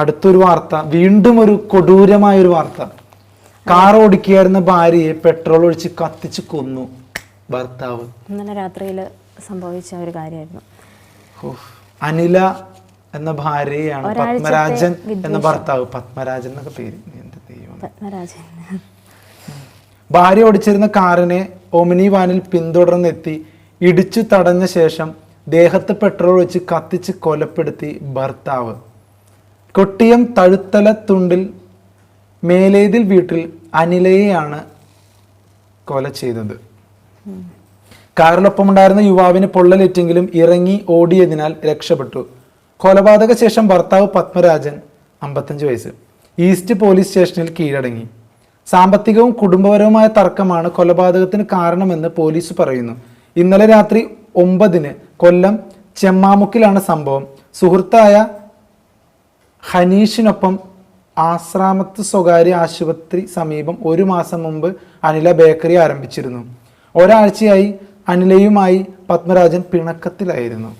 അടുത്തൊരു വാർത്ത വീണ്ടും ഒരു കൊടൂരമായ ഒരു വാർത്ത. കാർ ഓടിക്കുകയായിരുന്ന ഭാര്യയെ പെട്രോൾ ഒഴിച്ച് കത്തിച്ച് കൊന്നു ഭർത്താവ്. ഇന്നലെ രാത്രിയിൽ സംഭവിച്ച ഒരു കാര്യമായിരുന്നു. അനില എന്ന ഭാര്യയാണ് പത്മരാജൻ എന്ന ഭർത്താവ്. പത്മരാജൻ എന്നൊക്കെ പേര് പത്മരാജൻ. ഭാര്യ ഓടിച്ചിരുന്ന കാറിനെ ഒമിനി വാനിൽ പിന്തുടർന്നെത്തി. ഇടിച്ചു തടഞ്ഞ ശേഷം ദേഹത്ത് പെട്രോൾ ഒഴിച്ച് കത്തിച്ച് കൊലപ്പെടുത്തി ഭർത്താവ്. കൊട്ടിയം തഴുത്തല തുണ്ടിൽ മേലേതിൽ വീട്ടിൽ അനിലയെയാണ് കൊല ചെയ്തത്. കാറിലൊപ്പമുണ്ടായിരുന്ന യുവാവിന് പൊള്ളലേറ്റെങ്കിലും ഇറങ്ങി ഓടിയതിനാൽ രക്ഷപ്പെട്ടു. കൊലപാതക ശേഷം ഭർത്താവ് പത്മരാജൻ അമ്പത്തഞ്ച് വയസ്സ്. ഈസ്റ്റ് പോലീസ് സ്റ്റേഷനിൽ കീഴടങ്ങി. സാമ്പത്തികവും കുടുംബപരവുമായ തർക്കമാണ് കൊലപാതകത്തിന് കാരണമെന്ന് പോലീസ് പറയുന്നു. ഇന്നലെ രാത്രി ഒമ്പതിന് കൊല്ലം ചെമ്മാമുക്കിലാണ് സംഭവം. സുഹൃത്തായ ഹനീഷിനൊപ്പം ആശ്രാമത്ത് സ്വകാര്യ ആശുപത്രി സമീപം ഒരു മാസം മുമ്പ് അനില ബേക്കറി ആരംഭിച്ചിരുന്നു. ഒരാഴ്ചയായി അനിലയുമായി പത്മരാജൻ പിണക്കത്തിലായിരുന്നു.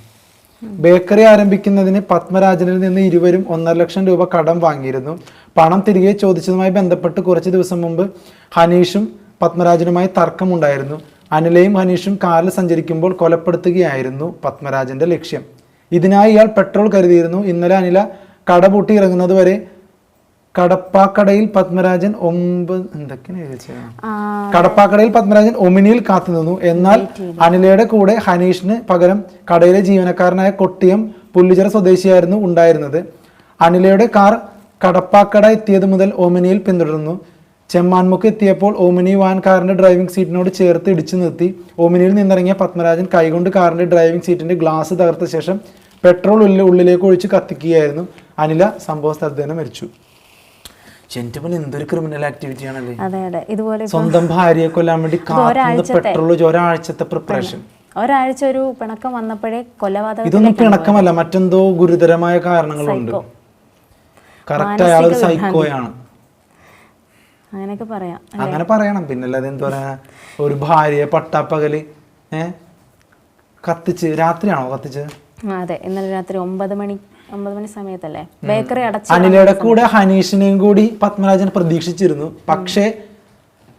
ബേക്കറി ആരംഭിക്കുന്നതിന് പത്മരാജനിൽ നിന്ന് ഇരുവരും ഒന്നര ലക്ഷം രൂപ കടം വാങ്ങിയിരുന്നു. പണം തിരികെ ചോദിച്ചതുമായി ബന്ധപ്പെട്ട് കുറച്ച് ദിവസം മുമ്പ് ഹനീഷും പത്മരാജനുമായി തർക്കമുണ്ടായിരുന്നു. അനിലയും ഹനീഷും കാറിൽ സഞ്ചരിക്കുമ്പോൾ കൊലപ്പെടുത്തുകയായിരുന്നു പത്മരാജന്റെ ലക്ഷ്യം. ഇതിനായി ഇയാൾ പെട്രോൾ കരുതിയിരുന്നു. ഇന്നലെ അനില കട പൂട്ടി ഇറങ്ങുന്നത് വരെ കടപ്പാക്കടയിൽ പത്മരാജൻ ഒമ്പത് എന്തൊക്കെയാണ് കടപ്പാക്കടയിൽ പത്മരാജൻ ഒമിനിയിൽ കാത്തുനിന്നു എന്നാൽ അനിലയുടെ കൂടെ ഹനീഷിന് പകരം കടയിലെ ജീവനക്കാരനായ കൊട്ടിയം പുല്ലുചിറ സ്വദേശിയായിരുന്നു ഉണ്ടായിരുന്നത്. അനിലയുടെ കാർ കടപ്പാക്കട എത്തിയത് മുതൽ ഓമിനിയിൽ പിന്തുടർന്നു. ചെമ്മാൻമുക്ക് എത്തിയപ്പോൾ ഓമിനി വാൻ കാറിന്റെ ഡ്രൈവിംഗ് സീറ്റിനോട് ചേർത്ത് ഇടിച്ചു നിർത്തി. ഓമിനിയിൽ നിന്നിറങ്ങിയ പത്മരാജൻ കൈകൊണ്ട് കാറിന്റെ ഡ്രൈവിംഗ് സീറ്റിന്റെ ഗ്ലാസ് തകർത്ത ശേഷം പെട്രോൾ ഉള്ളിലേക്ക് ഒഴിച്ച് കത്തിക്കുകയായിരുന്നു. അനില സംഭവ സ്ഥലത്ത് തന്നെ മരിച്ചു. എന്റെ എന്തൊരു ക്രിമിനൽ ആക്ടിവിറ്റി ആണല്ലേ? അതെ അതെ. ഇതുപോലെ സ്വന്തം ഭാര്യയെ കൊല്ലാൻ വേണ്ടി പെട്രോൾ ഒരാഴ്ചത്തെ പ്രിപ്പറേഷൻ ഒരാഴ്ച ഒരു പിണക്കം വന്നപ്പോഴേ കൊലപാതകം ഇതൊന്നും പിണക്കമല്ല മറ്റെന്തോ ഗുരുതരമായ കാരണങ്ങളുണ്ട്. കറക്റ്റ് അയാൾ സൈക്കോയാണ് അങ്ങനെയൊക്കെ പറയാം. അങ്ങനെ പറയണം. പിന്നെ എന്താ പറയാ? ഒരു ഭാര്യയെ പട്ടാപ്പകൽ ഏ? കത്തിച്ച് രാത്രിയാണോ കത്തിച്ച് അതെ. ഇന്നലെ രാത്രി ഒമ്പത് മണി ഒമ്പത് മണി സമയത്തല്ലേ? ബേക്കറി അടച്ചു അനിലയുടെ കൂടെ ഹനീഷിനെയും കൂടി പത്മരാജൻ പ്രതീക്ഷിച്ചിരുന്നു. പക്ഷേ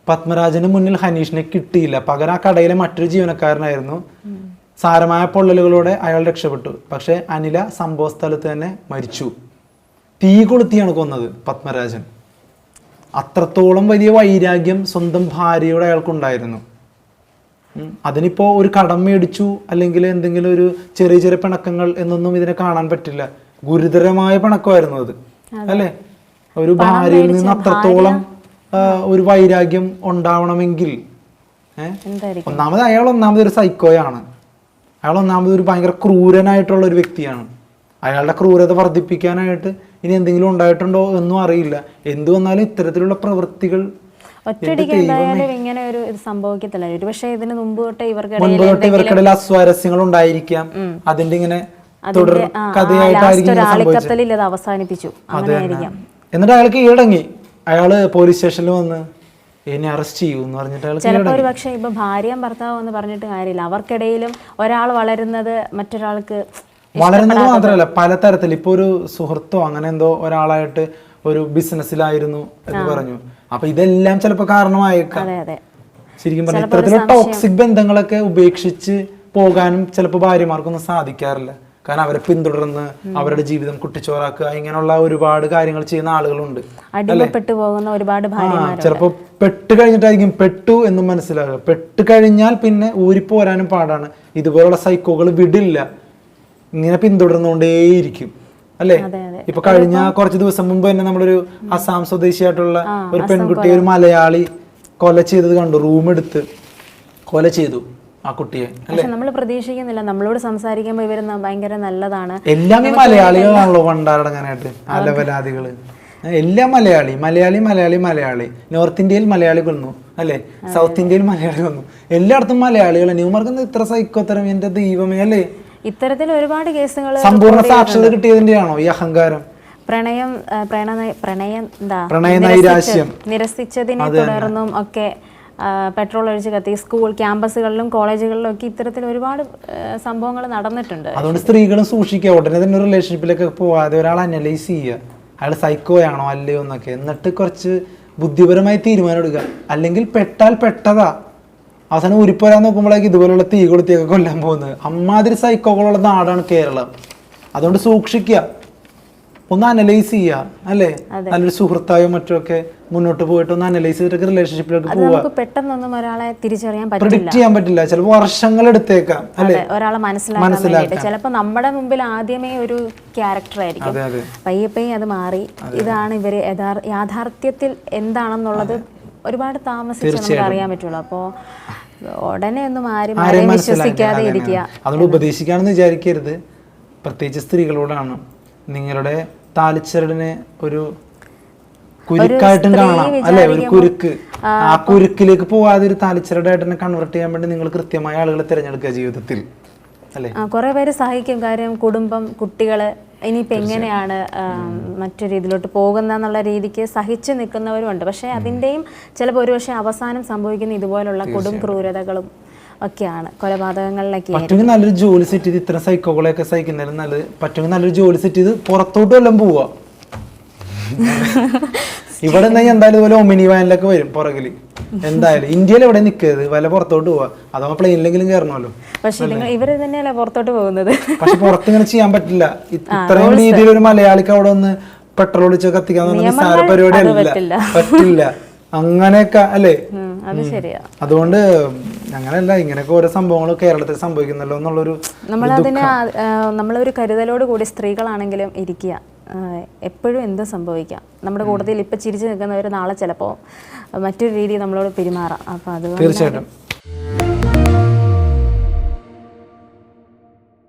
പത്മരാജന് മുന്നിൽ ഹനീഷിനെ കിട്ടിയില്ല. പകരം ആ കടയിലെ മറ്റൊരു ജീവനക്കാരനായിരുന്നു. സാരമായ പൊള്ളലുകളോടെ അയാൾ രക്ഷപ്പെട്ടു. പക്ഷേ അനില സംഭവ സ്ഥലത്ത് തന്നെ മരിച്ചു. തീ കൊളുത്തിയാണ് കൊന്നത് പത്മരാജൻ. അത്രത്തോളം വലിയ വൈരാഗ്യം സ്വന്തം ഭാര്യയോട് അയാൾക്കുണ്ടായിരുന്നു. ഉം. അതിനിപ്പോ ഒരു കടം മേടിച്ചു അല്ലെങ്കിൽ എന്തെങ്കിലും ഒരു ചെറിയ ചെറിയ പിണക്കങ്ങൾ എന്നൊന്നും ഇതിനെ കാണാൻ പറ്റില്ല. ഗുരുതരമായ പിണക്കമായിരുന്നു അത്. അല്ലേ? ഒരു ഭാര്യയിൽ നിന്ന് അത്രത്തോളം ഒരു വൈരാഗ്യം ഉണ്ടാവണമെങ്കിൽ ഒന്നാമത് അയാൾ ഒന്നാമത് ഒരു സൈക്കോയാണ് അയാൾ ഒന്നാമത് ഒരു ഭയങ്കര ക്രൂരനായിട്ടുള്ള ഒരു വ്യക്തിയാണ്. അയാളുടെ ക്രൂരത വർദ്ധിപ്പിക്കാനായിട്ട് ഇനി എന്തെങ്കിലും ഉണ്ടായിട്ടുണ്ടോ എന്നും അറിയില്ല. എന്തു വന്നാലും ഇത്തരത്തിലുള്ള പ്രവൃത്തികൾ ഒറ്റയടിക്ക് എന്തായാലും ഇങ്ങനെ ഒരു ഇത് സംഭവിക്കത്തില്ല. ഒരു പക്ഷേ ഇതിന് മുമ്പ് തൊട്ടേ ഇവർക്കിടയിൽ ഇവർക്കിടയിൽ അസ്വാരസ്യങ്ങൾ ഉണ്ടായിരിക്കാം. അതിന്റെ ഇങ്ങനെ തുടർ കഥയായിട്ടായിരിക്കും ഇത് അവസാനിപ്പിച്ചു. എന്നിട്ട് അയാൾക്ക് കീഴടങ്ങി അയാൾ പോലീസ് സ്റ്റേഷനിൽ വന്ന് എന്നെ അറസ്റ്റ് ചെയ്യൂ എന്ന് പറഞ്ഞിട്ട് ചിലപ്പോൾ ഒരു പക്ഷേ ഇപ്പൊ ഭാര്യയും ഭർത്താവും എന്ന് പറഞ്ഞിട്ട് കാര്യമില്ല. അവർക്കിടയിലും ഒരാൾ വളരുന്നത് മറ്റൊരാൾക്ക് വളരുന്നത് മാത്രമല്ല പലതരത്തിൽ. ഇപ്പൊ ഒരു സുഹൃത്തോ അങ്ങനെ എന്തോ ഒരാളായിട്ട് ഒരു ബിസിനസ്സിലായിരുന്നു എന്ന് പറഞ്ഞു. അപ്പൊ ഇതെല്ലാം ചിലപ്പോ കാരണമായേക്കാം. ശരിക്കും പറഞ്ഞാൽ ഇത്തരത്തിലുള്ള ടോക്സിക് ബന്ധങ്ങളൊക്കെ ഉപേക്ഷിച്ച് പോകാനും ചിലപ്പോൾ ഭാര്യമാർക്കൊന്നും സാധിക്കാറില്ല. കാരണം അവരെ പിന്തുടർന്ന് അവരുടെ ജീവിതം കുട്ടിച്ചോറാക്കുക ഇങ്ങനെയുള്ള ഒരുപാട് കാര്യങ്ങൾ ചെയ്യുന്ന ആളുകളുണ്ട്. അടിമപ്പെട്ടു പോകുന്ന ഒരുപാട് ചിലപ്പോൾ പെട്ട് കഴിഞ്ഞിട്ടായിരിക്കും. പെട്ടു എന്ന് മനസ്സിലാകുക. പെട്ട് കഴിഞ്ഞാൽ പിന്നെ ഊരിപ്പോരാനും പാടാണ്. ഇതുപോലുള്ള സൈക്കോകൾ വിടില്ല. ഇങ്ങനെ പിന്തുടർന്നുകൊണ്ടേയിരിക്കും. അല്ലേ? ഇപ്പൊ കഴിഞ്ഞ കുറച്ച് ദിവസം മുമ്പ് തന്നെ നമ്മളൊരു അസാം സ്വദേശിയായിട്ടുള്ള ഒരു പെൺകുട്ടി ഒരു മലയാളി കൊല ചെയ്തത് കണ്ടു. റൂം എടുത്ത് കൊല ചെയ്തു ആ കുട്ടിയെ പക്ഷെ നമ്മൾ പ്രതീക്ഷിക്കുന്നില്ല. നമ്മളോട് സംസാരിക്കുമ്പോൾ ഇവർ ഭയങ്കര നല്ലതാണ്. എല്ലാം മലയാളികളാണല്ലോ കൊണ്ടാടങ്ങാനായിട്ട് അലവലാദികൾ. എല്ലാം മലയാളി മലയാളി മലയാളി മലയാളി. നോർത്ത് ഇന്ത്യയിൽ മലയാളി കൊന്നു അല്ലെ? സൗത്ത് ഇന്ത്യയിൽ മലയാളി കൊന്നു. എല്ലായിടത്തും മലയാളികൾ ന്യൂമാർക്ക് ഇത്ര സൈക്കോത്തരം എന്റെ ദൈവമേ അല്ലേ? ഇത്തരത്തിൽ ഒരുപാട് കേസുകൾ സമ്പൂർണ സാക്ഷരത കിട്ടിയതിന്റെയാണോ ഈ അഹങ്കാരം? പ്രണയം പ്രണയ പ്രണയം എന്താ? പ്രണയ നിരസിച്ചതിനെ തുടർന്നും ഒക്കെ പെട്രോൾ ഒഴിച്ച് കത്തി സ്കൂൾ ക്യാമ്പസുകളിലും കോളേജുകളിലും ഒക്കെ ഇത്തരത്തിൽ ഒരുപാട് സംഭവങ്ങൾ നടന്നിട്ടുണ്ട്. അതുകൊണ്ട് സ്ത്രീകളും സൂക്ഷിക്കുക. ഉടനെ തന്നെ റിലേഷൻഷിപ്പിലൊക്കെ പോവാതെ ഒരാൾ അനലൈസ് ചെയ്യുക. അയാൾ സൈക്കോ ആണോ അല്ലയോ എന്നൊക്കെ. എന്നിട്ട് കുറച്ച് ബുദ്ധിപരമായി തീരുമാനം എടുക്കുക. അല്ലെങ്കിൽ പെട്ടാൽ പെട്ടതാ. അവസാനം ഉരുപ്പോരാൻ നോക്കുമ്പോഴേക്ക് ഇതുപോലുള്ള തീ കൊളുത്തിയൊക്കെ കൊല്ലാൻ പോകുന്നത്. അമ്മാതിരി സൈക്കോകളുള്ള നാടാണ് കേരളം. അതുകൊണ്ട് സൂക്ഷിക്കുക. ഒന്ന് അനലൈസ് ചെയ്യുക അല്ലേ? നല്ലൊരു സുഹൃത്തായോ മറ്റോ ഒക്കെ മുന്നോട്ട് പോയിട്ട് ഒന്ന് അനലൈസ് ചെയ്തിട്ടൊക്കെ റിലേഷൻഷിപ്പിലേക്ക് പോവുക. പെട്ടെന്നൊന്നും ഒരാളെ തിരിച്ചറിയാൻ പറ്റില്ല. പ്രിഡിക്റ്റ് ചെയ്യാൻ പറ്റില്ല. ചിലപ്പോൾ വർഷങ്ങൾ എടുത്തേക്കാം അല്ലേ? ഒരാളെ മനസ്സിലാക്കാൻ ചിലപ്പോൾ നമ്മുടെ മുമ്പിൽ ആദ്യമേ ഒരു ക്യാരക്ടർ ആയിരിക്കും. പയ്യെ പയ്യെ അത് മാറി. ഇതാണ് ഇവർ യാഥാർത്ഥ്യത്തിൽ എന്താണെന്നുള്ളത് ഒരുപാട് താമസിച്ച് നമുക്ക് അറിയാൻ പറ്റുള്ളൂ. അപ്പോൾ ഉടനെ ഒന്നും ആരും ആരെയും വിശ്വസിക്കാതെ ഇരിക്കുക. അതുകൊണ്ട് ഉപദേശിക്കാണെന്ന് വിചാരിക്കരുത്. പ്രത്യേകിച്ച് സ്ത്രീകളോടാണ് നിങ്ങളുടെ താലിച്ചരടിനെ ഒരു കുരുക്കായിട്ടും കാണാം. അല്ലെ? ഒരു കുരുക്ക്. ആ കുരുക്കിലേക്ക് പോവാതെ ഒരു താലിച്ചരടായിട്ട് കൺവേർട്ട് ചെയ്യാൻ വേണ്ടി നിങ്ങൾ കൃത്യമായ ആളുകളെ തിരഞ്ഞെടുക്കുക ജീവിതത്തിൽ. കുറേ പേര് സഹായിക്കും. കാര്യം കുടുംബം കുട്ടികൾ ഇനിയിപ്പോൾ എങ്ങനെയാണ് മറ്റു രീതിയിലോട്ട് പോകുന്ന എന്നുള്ള രീതിക്ക് സഹിച്ചു നിൽക്കുന്നവരുമുണ്ട്. പക്ഷേ അതിന്റെയും ചിലപ്പോൾ ഒരുപക്ഷെ അവസാനം സംഭവിക്കുന്ന ഇതുപോലുള്ള കൊടും ക്രൂരതകളും ഒക്കെയാണ്. കൊലപാതകങ്ങളിലൊക്കെ പറ്റുമെങ്കിൽ നല്ലൊരു ജോലി സെറ്റ് ചെയ്ത് ഇത്ര സൈക്കോകളെയൊക്കെ സഹിക്കുന്നതിലും നല്ലത്. പറ്റുമെങ്കിൽ നല്ലൊരു ജോലി സെറ്റ് ചെയ്ത് പുറത്തോട്ട് വല്ലതും പോവുക ഇവിടെ നിന്ന് എന്തായാലും ഇതുപോലെ ഒമിനി വാനിലൊക്കെ വരും പുറകിൽ. എന്തായാലും ഇന്ത്യയിൽ എവിടെ നിൽക്കരുത് വല്ല പുറത്തോട്ട് പോവാ. അഥവാ പ്ലെയിനിലെങ്കിലും കയറണമല്ലോ. പക്ഷേ തന്നെയല്ലേ പുറത്തോട്ട് പോകുന്നത്? പക്ഷെ പുറത്ത് ഇങ്ങനെ ചെയ്യാൻ പറ്റില്ല. ഇത്രയും രീതിയിൽ ഒരു മലയാളിക്ക് അവിടെ ഒന്ന് പെട്രോൾ ഒഴിച്ച് കത്തിക്കാൻ നിസ്സാര പരിപാടി അല്ല. പറ്റില്ല. അങ്ങനെയൊക്കെ അല്ലേ? അത് ശരിയാ. അതുകൊണ്ട് അങ്ങനെയല്ല ഇങ്ങനെയൊക്കെ ഓരോ സംഭവങ്ങളും കേരളത്തിൽ സംഭവിക്കുന്നല്ലോ എന്നുള്ളൊരു നമ്മളതിന് നമ്മളൊരു കരുതലോട് കൂടി സ്ത്രീകളാണെങ്കിലും ഇരിക്കുക. എപ്പോഴും എന്തും സംഭവിക്കാം. നമ്മുടെ കൂട്ടത്തിൽ ഇപ്പം ചിരിച്ചു നിൽക്കുന്നവർ നാളെ ചിലപ്പോൾ മറ്റൊരു രീതി നമ്മളോട് പെരുമാറാം. അപ്പോൾ അതുകൊണ്ട് തീർച്ചയായിട്ടും.